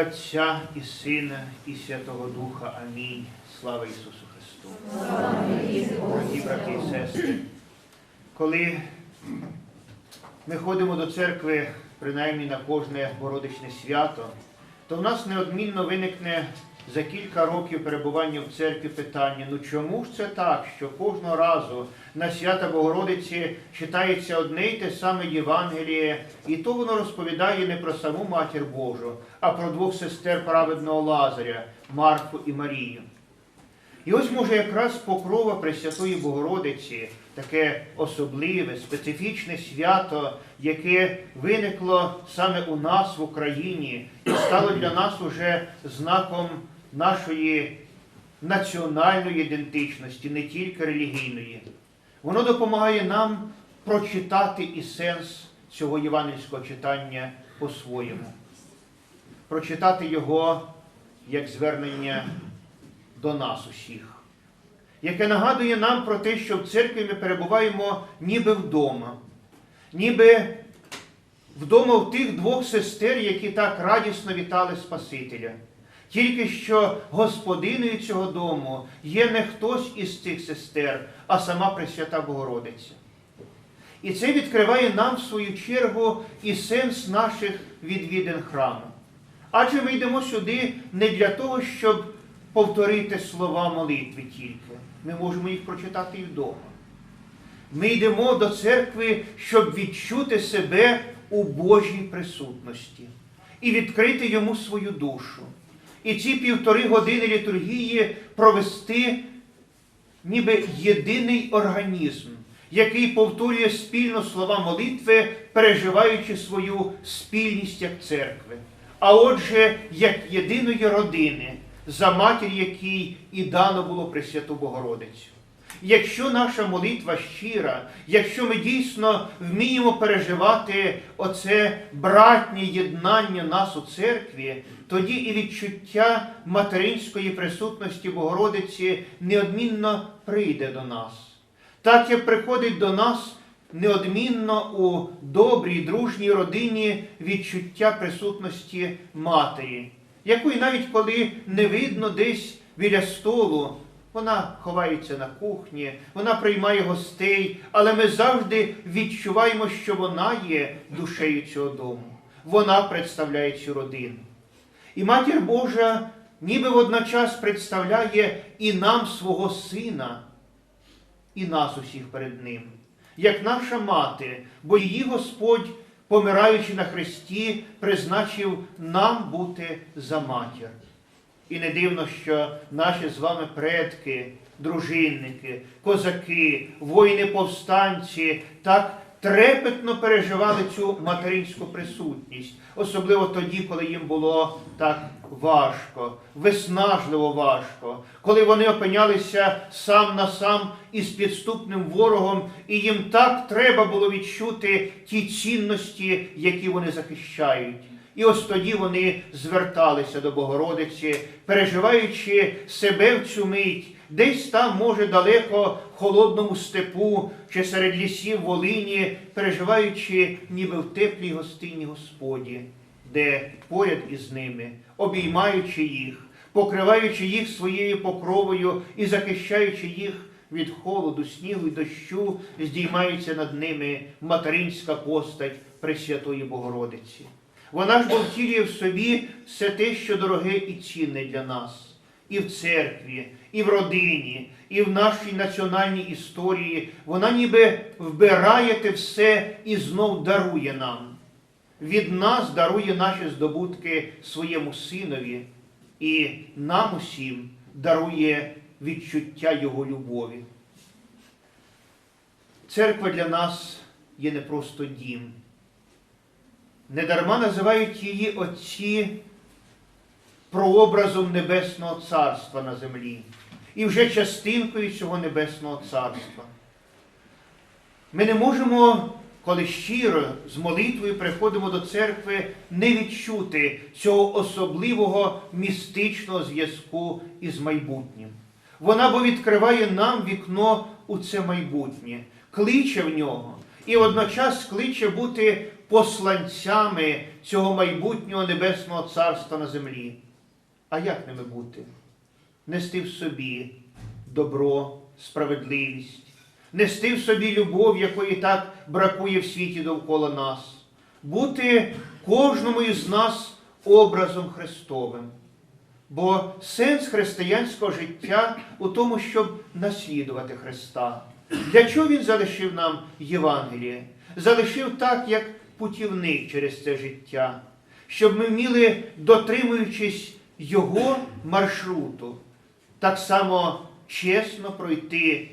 Отця і Сина, і Святого Духа. Амінь. Слава Ісусу Христу. Дорогі брати і сестри, коли ми ходимо до церкви, принаймні на кожне Бородичне свято, то в нас неодмінно виникне за кілька років перебування в церкві питання: ну чому ж це так, що кожного разу на свята Богородиці читається одне й те саме Євангеліє, і то воно розповідає не про саму матір Божу, а про двох сестер праведного Лазаря, Марфу і Марію. І ось може якраз покрова Пресвятої Богородиці, таке особливе, специфічне свято, яке виникло саме у нас в Україні і стало для нас уже знаком нашої національної ідентичності, не тільки релігійної. Воно допомагає нам прочитати і сенс цього євангельського читання по-своєму, прочитати його як звернення до нас усіх, яке нагадує нам про те, що в церкві ми перебуваємо ніби вдома, ніби вдома в тих двох сестер, які так радісно вітали Спасителя. Тільки що господиною цього дому є не хтось із цих сестер, а сама Пресвята Богородиця. І це відкриває нам, в свою чергу, і сенс наших відвідин храму. Адже ми йдемо сюди не для того, щоб повторити слова молитви тільки. Ми можемо їх прочитати і вдома. Ми йдемо до церкви, щоб відчути себе у Божій присутності і відкрити йому свою душу. І ці півтори години літургії провести ніби єдиний організм, який повторює спільно слова молитви, переживаючи свою спільність як церкви. А отже, як єдиної родини, за матір якій і дано було Пресвяту Богородицю. Якщо наша молитва щира, якщо ми дійсно вміємо переживати оце братнє єднання нас у церкві, тоді і відчуття материнської присутності Богородиці неодмінно прийде до нас. Так як приходить до нас неодмінно у добрій, дружній родині відчуття присутності матері, якої навіть коли не видно десь біля столу, вона ховається на кухні, вона приймає гостей, але ми завжди відчуваємо, що вона є душею цього дому. Вона представляє цю родину. І Матір Божа ніби водночас представляє і нам свого Сина, і нас усіх перед Ним, як наша мати, бо її Господь, помираючи на Христі, призначив нам бути за матір. І не дивно, що наші з вами предки, дружинники, козаки, воїни-повстанці так трепетно переживали цю материнську присутність, особливо тоді, коли їм було так важко, виснажливо важко, коли вони опинялися сам на сам із підступним ворогом, і їм так треба було відчути ті цінності, які вони захищають. І ось тоді вони зверталися до Богородиці, переживаючи себе в цю мить, десь там, може, далеко в холодному степу чи серед лісів Волині, переживаючи ніби в теплій гостині Господі, де поряд із ними, обіймаючи їх, покриваючи їх своєю покровою і захищаючи їх від холоду, снігу і дощу, здіймається над ними материнська постать Пресвятої Богородиці. Вона ж втілює в собі все те, що дороге і цінне для нас. І в церкві, і в родині, і в нашій національній історії. Вона ніби вбирає те все і знов дарує нам. Від нас дарує наші здобутки своєму синові, і нам усім дарує відчуття Його любові. Церква для нас є не просто дім. Недарма називають її отці прообразом Небесного Царства на землі і вже частинкою цього Небесного Царства. Ми не можемо, коли щиро з молитвою приходимо до церкви, не відчути цього особливого містичного зв'язку із майбутнім. Вона бо відкриває нам вікно у це майбутнє, кличе в нього і водночас кличе бути посланцями цього майбутнього небесного царства на землі. А як ними бути? Нести в собі добро, справедливість, нести в собі любов, якої так бракує в світі довкола нас, бути кожному із нас образом Христовим. Бо сенс християнського життя у тому, щоб наслідувати Христа. Для чого Він залишив нам Євангеліє? Залишив так, як путівник через це життя, щоб ми вміли, дотримуючись Його маршруту, так само чесно пройти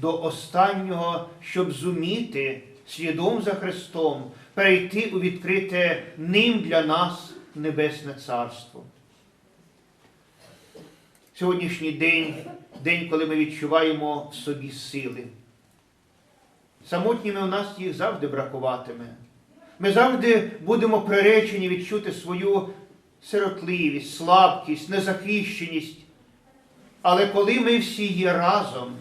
до останнього, щоб зуміти слідом за Христом перейти у відкрите ним для нас Небесне Царство. Сьогоднішній день день, коли ми відчуваємо в собі сили. Самотніми у нас їх завжди бракуватиме. Ми завжди будемо приречені відчути свою сиротливість, слабкість, незахищеність. Але коли ми всі є разом,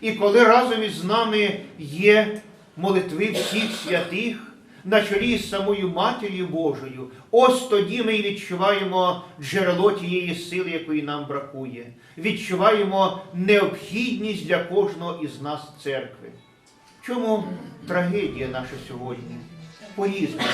і коли разом із нами є молитви всіх святих, на чолі з самою Матір'ю Божою, ось тоді ми відчуваємо джерело тієї сили, якої нам бракує. Відчуваємо необхідність для кожного із нас церкви. Чому трагедія наша сьогодні? По-різному.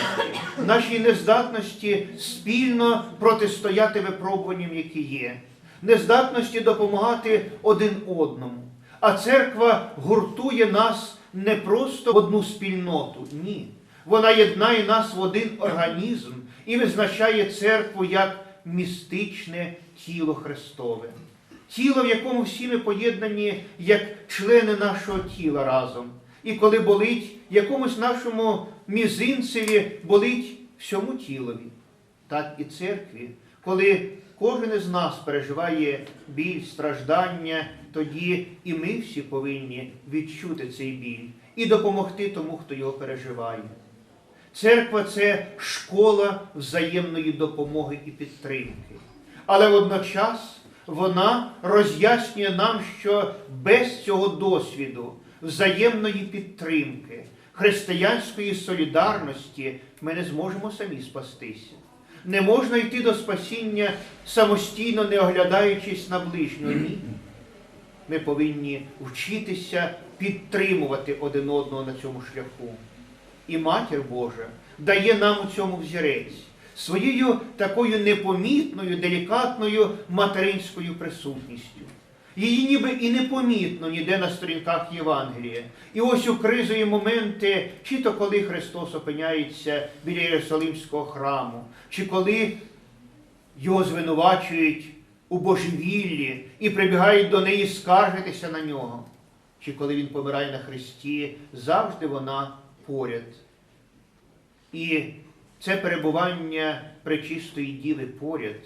Нашій нездатності спільно протистояти випробуванням, які є, нездатності допомагати один одному. А церква гуртує нас не просто в одну спільноту, ні. Вона єднає нас в один організм і визначає церкву як містичне тіло Христове. Тіло, в якому всі ми поєднані як члени нашого тіла разом. І коли болить якомусь нашому мізинцеві, болить всьому тілові, так і церкві. Коли кожен із нас переживає біль, страждання, тоді і ми всі повинні відчути цей біль і допомогти тому, хто його переживає. Церква це школа взаємної допомоги і підтримки. Але водночас вона роз'яснює нам, що без цього досвіду взаємної підтримки, християнської солідарності ми не зможемо самі спастися. Не можна йти до спасіння самостійно, не оглядаючись на ближнього. Ні. Ми повинні вчитися підтримувати один одного на цьому шляху. І Матір Божа дає нам у цьому взірець своєю такою непомітною, делікатною материнською присутністю. Її ніби і непомітно ніде на сторінках Євангелія. І ось у кризові моменти, чи то коли Христос опиняється біля Єрусалимського храму, чи коли його звинувачують у божевіллі і прибігають до неї скаржитися на нього, чи коли він помирає на Христі, завжди вона поряд. І це перебування пречистої діви поряд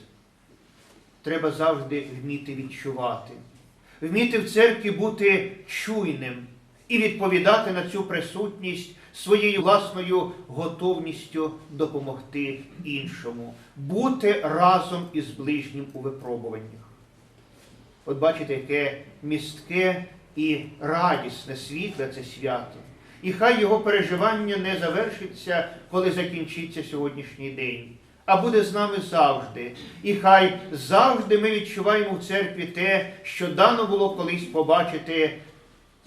треба завжди вміти відчувати, вміти в церкві бути чуйним і відповідати на цю присутність своєю власною готовністю допомогти іншому, бути разом із ближнім у випробуваннях. От бачите, яке містке і радісне світле це свято. І хай його переживання не завершиться, коли закінчиться сьогоднішній день, а буде з нами завжди. І хай завжди ми відчуваємо в церкві те, що дано було колись побачити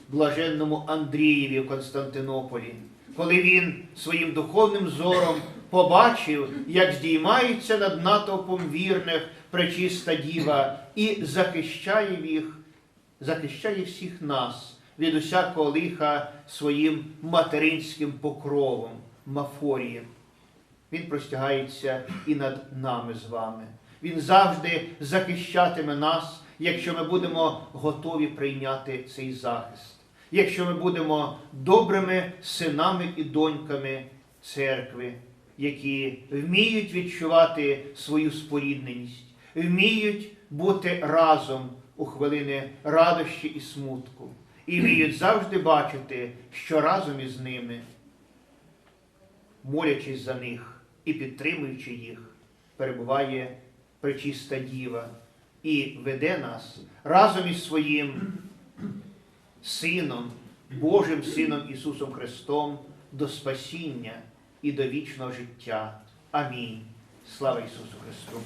блаженному Андрієві в Константинополі, коли він своїм духовним зором побачив, як здіймається над натовпом вірних пречиста діва і захищає їх, захищає всіх нас від усякого лиха своїм материнським покровом, мафорієм. Він простягається і над нами з вами. Він завжди захищатиме нас, якщо ми будемо готові прийняти цей захист, якщо ми будемо добрими синами і доньками церкви, які вміють відчувати свою спорідненість, вміють бути разом у хвилини радощі і смутку і вміють завжди бачити, що разом із ними, молячись за них і підтримуючи їх, перебуває пречиста діва і веде нас разом із своїм Сином, Божим Сином Ісусом Христом до спасіння, і до вічного життя. Амінь. Слава Ісусу Христу!